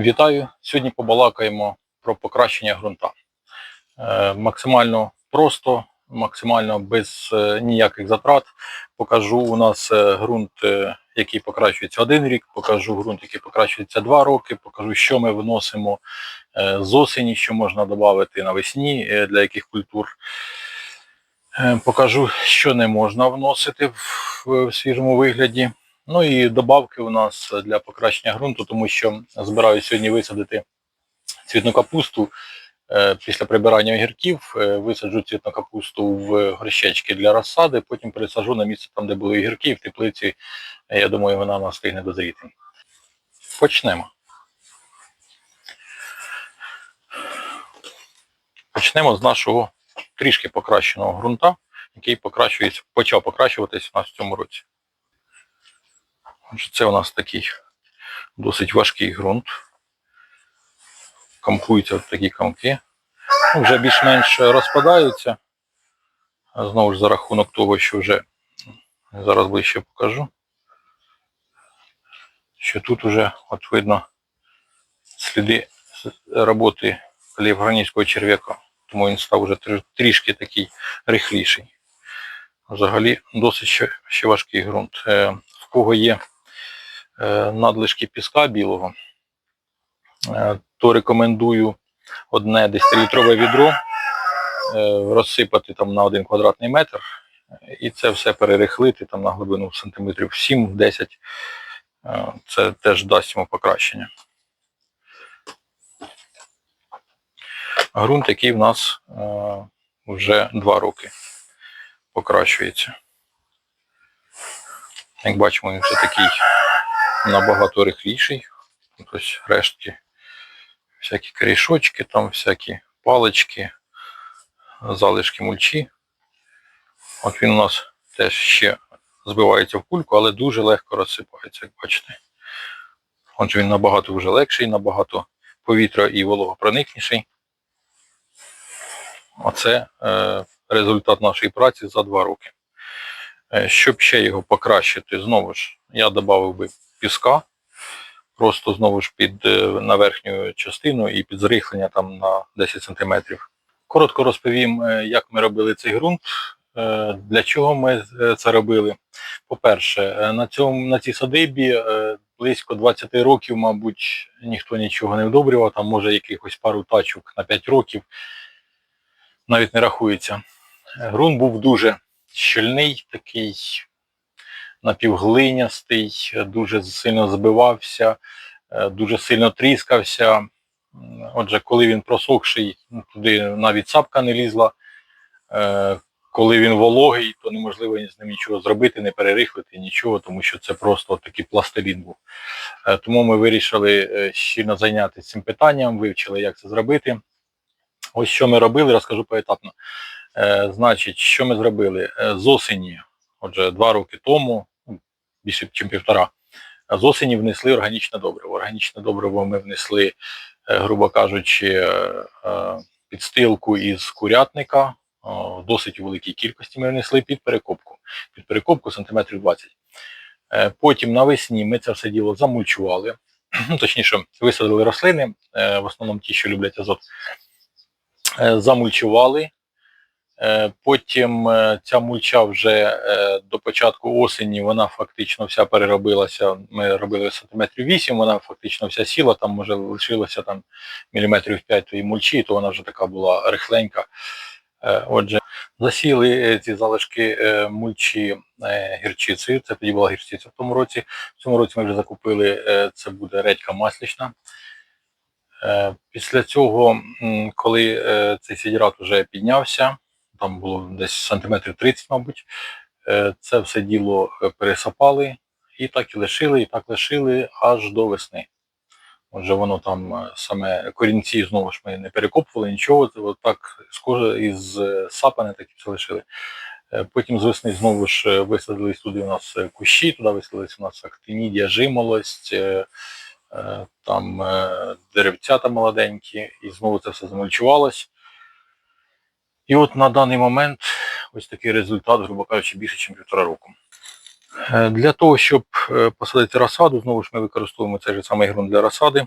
Вітаю! Сьогодні побалакаємо про покращення ґрунта. Е, Максимально просто, максимально без е, ніяких затрат. Покажу у нас е, ґрунт, який покращується один рік, покажу ґрунт, який покращується два роки, покажу, що ми вносимо з осені, що можна додати навесні, для яких культур. Покажу, що не можна вносити в свіжому вигляді. Ну і добавки у нас для покращення ґрунту, тому що збираюся сьогодні висадити цвітну капусту. Е, Після прибирання огірків е, висаджу цвітну капусту в горщечки для розсади, потім пересаджу на місце там, де були огірки, в теплиці. Е, Я думаю, вона нас встигне дозріти. Почнемо. Почнемо з нашого трішки покращеного ґрунта, який покращується, почав покращуватись у нас в цьому році. Це у нас такий досить важкий ґрунт. Кампуються такі камки. Ну, вже більш-менш розпадаються. Знову ж за рахунок того, що вже зараз ближче покажу. Що тут вже от видно сліди роботи каліфорнійського черв'яка. Тому він став вже трішки такий рихліший. Взагалі досить ще, ще важкий ґрунт. Е, в кого є надлишки піска білого, е, то рекомендую одне 10-літрове відро е, розсипати там на 1 квадратний метр е, і це все перерихлити там на глибину сантиметрів 7-10. Е, Це теж дасть йому покращення. Грунт, який в нас е, вже 2 роки покращується. Як бачимо, він вже такий набагато рихліший. Ось рештки, всякі корішочки, там всякі палички, залишки мульчі. От він у нас теж ще збивається в кульку, але дуже легко розсипається, як бачите. Отже, він набагато вже легший, набагато повітря і вологопроникніший. Оце е, результат нашої праці за два роки. Е, Щоб ще його покращити, знову ж я додав би піска, просто знову ж під е, на верхню частину і під зрихлення там на 10 см. Коротко розповім, е, як ми робили цей ґрунт, е, для чого ми це робили. По-перше, на, цьому, на цій садибі близько 20 років, мабуть, ніхто нічого не вдобрював, там може якихось пару тачок на 5 років, навіть не рахується. Ґрунт був дуже щільний, такий напівглинястий, дуже сильно збивався, е, дуже сильно тріскався. Отже, коли він просохший, ну, туди навіть сапка не лізла. Е, Коли він вологий, то неможливо з ним нічого зробити, не перерихлити, нічого, тому що це просто такий пластилін був. Е, Тому ми вирішили щільно зайнятися цим питанням, вивчили, як це зробити. Ось що ми робили, розкажу поетапно. Значить, що ми зробили? З осені, отже, два роки тому, більше, ніж півтора, з осені внесли органічне добриво. Органічне добриво ми внесли, е, грубо кажучи, е, е, підстилку із курятника. В досить великій кількості ми внесли під перекопку. Під перекопку сантиметрів 20. Е, Потім навесні ми це все діло замульчували. Ну, Точніше, висадили рослини, в основному ті, що люблять азот. Замульчували. Е, Потім е, ця мульча вже е, до початку осені вона фактично вся переробилася. Ми робили сантиметрів 8, вона фактично вся сіла, там може лишилося там міліметрів 5 тої мульчі, то вона вже така була рихленька. Отже, засіли ці залишки мульчі гірчицею. Це тоді була гірчиця в тому році. В цьому році ми вже закупили, це буде редька маслична. Е, Після цього, коли цей сідірат вже піднявся, там було десь сантиметрів 30, мабуть, е, це все діло е, пересапали і так і лишили, і так лишили аж до весни. Отже, воно там е, саме корінці знову ж ми не перекопували нічого, це от так схоже із сапане так і все лишили. Потім з весни знову ж висадились туди у нас кущі, туди висадились у нас актинідія, жимолость, там деревцята молоденькі, і знову це все замульчувалось. І от на даний момент ось такий результат, грубо кажучи, більше, ніж півтора року. Е, Для того, щоб е, посадити розсаду, знову ж ми використовуємо цей же самий ґрунт для розсади.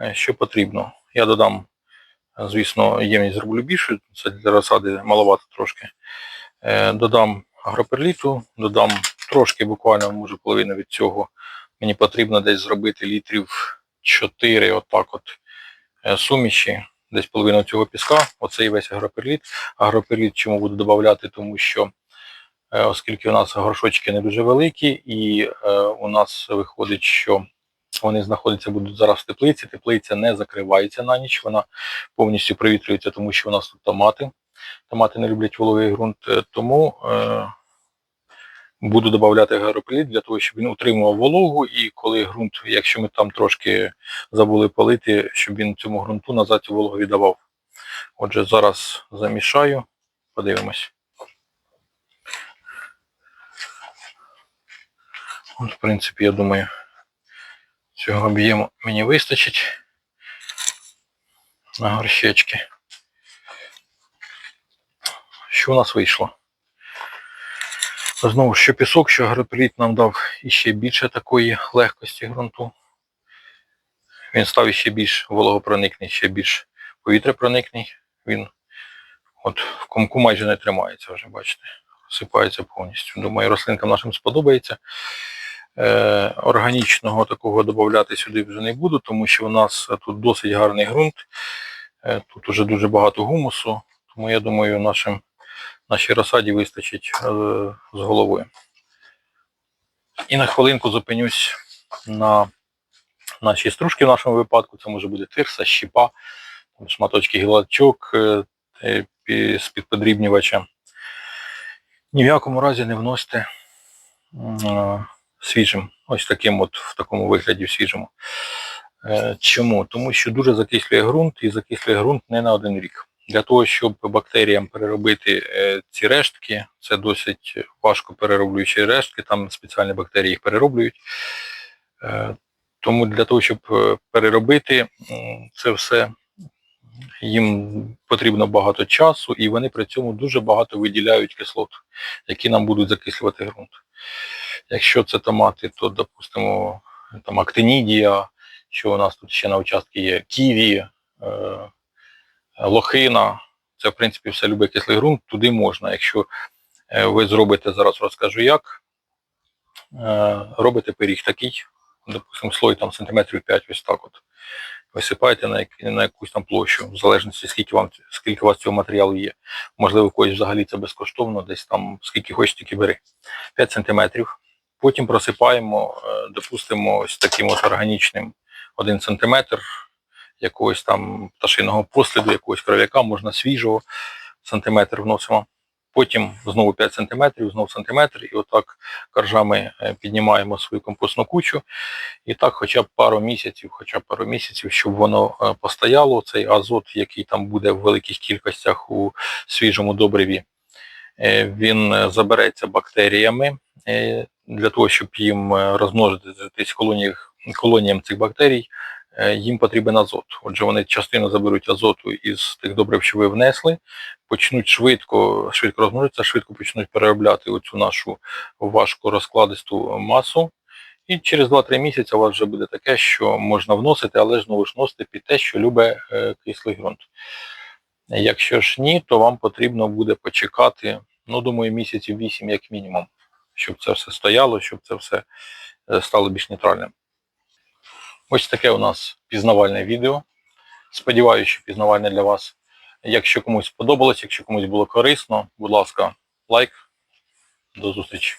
е, що потрібно. Я додам, звісно, ємність зроблю більшу, це для розсади маловато трошки. Додам агроперліту, додам трошки, буквально, може, половину від цього. Мені потрібно десь зробити літрів 4 отак от суміші, десь половину цього піска, оцей весь агроперліт. Агроперліт чому буду додавати, тому що е, оскільки у нас горшочки не дуже великі, і е, у нас виходить, що вони знаходяться будуть зараз в теплиці. Теплиця не закривається на ніч, вона повністю провітрюється, тому що у нас тут томати. Томати не люблять вологий ґрунт, е, тому буду додавати агропеліт для того, щоб він утримував вологу, і коли ґрунт, якщо ми там трошки забули полити, щоб він цьому ґрунту назад вологу віддавав. Отже, зараз замішаю, подивимось. От, в принципі, я думаю, цього об'єму мені вистачить на горщечки. Що у нас вийшло? Знову що пісок, що агропеліт нам дав іще більше такої легкості ґрунту. Він став іще більш вологопроникний, ще більш повітряпроникний. Він от в комку майже не тримається вже, бачите. Розсипається повністю. Думаю, рослинкам нашим сподобається. Е, органічного такого додати сюди вже не буду, тому що у нас тут досить гарний ґрунт. Е, тут уже дуже багато гумусу, тому я думаю, нашим, нашій розсаді вистачить е, з головою. І на хвилинку зупинюсь на нашій стружки в нашому випадку. Це може бути тирса, щіпа, шматочки гілочок е, е, пі- з підподрібнювача. Ні в якому разі не вносьте е, свіжим, ось таким от в такому вигляді в свіжому. Чому? Тому що дуже закислює ґрунт і закислює ґрунт не на один рік. Для того, щоб бактеріям переробити е, ці рештки, це досить важко перероблюючі рештки, там спеціальні бактерії їх перероблюють. Е, Тому для того, щоб е, переробити це все, їм потрібно багато часу, і вони при цьому дуже багато виділяють кислот, які нам будуть закислювати ґрунт. Якщо це томати, то, допустимо, там актинідія, що у нас тут ще на участку є ківі, лохина. Це, в принципі, все любить кислий ґрунт, туди можна. Якщо е, ви зробите, зараз розкажу як, е, робите пиріг такий, допустимо, слой там сантиметрів 5, ось так от. Висипаєте на, на якусь там площу, в залежності, скільки вам скільки у вас цього матеріалу є. Можливо, у когось взагалі це безкоштовно, десь там скільки хочеш, тільки бери. 5 сантиметрів. Потім просипаємо, е, допустимо, ось таким от органічним 1 сантиметр якогось там пташиного посліду, якогось кров'яка, можна свіжого сантиметр вносимо. Потім знову 5 сантиметрів, знову сантиметр, і отак коржами е, піднімаємо свою компостну кучу. І так хоча б пару місяців, хоча б пару місяців, щоб воно е, постояло, цей азот, який там буде в великих кількостях у свіжому добриві, е, він забереться бактеріями для того, щоб їм розмножитись колоніям цих бактерій, їм потрібен азот. Отже, вони частину заберуть азоту із тих добрив, що ви внесли, почнуть швидко, швидко розмножитися, швидко почнуть переробляти оцю нашу важку розкладисту масу. І через 2-3 місяці у вас вже буде таке, що можна вносити, але знову ж вносити під те, що любить е, кислий ґрунт. Якщо ж ні, то вам потрібно буде почекати, ну, думаю, місяців 8 як мінімум, щоб це все стояло, щоб це все е, стало більш нейтральним. Ось таке у нас пізнавальне відео. Сподіваюся, що пізнавальне для вас. Якщо комусь сподобалось, якщо комусь було корисно, будь ласка, лайк. До зустрічі.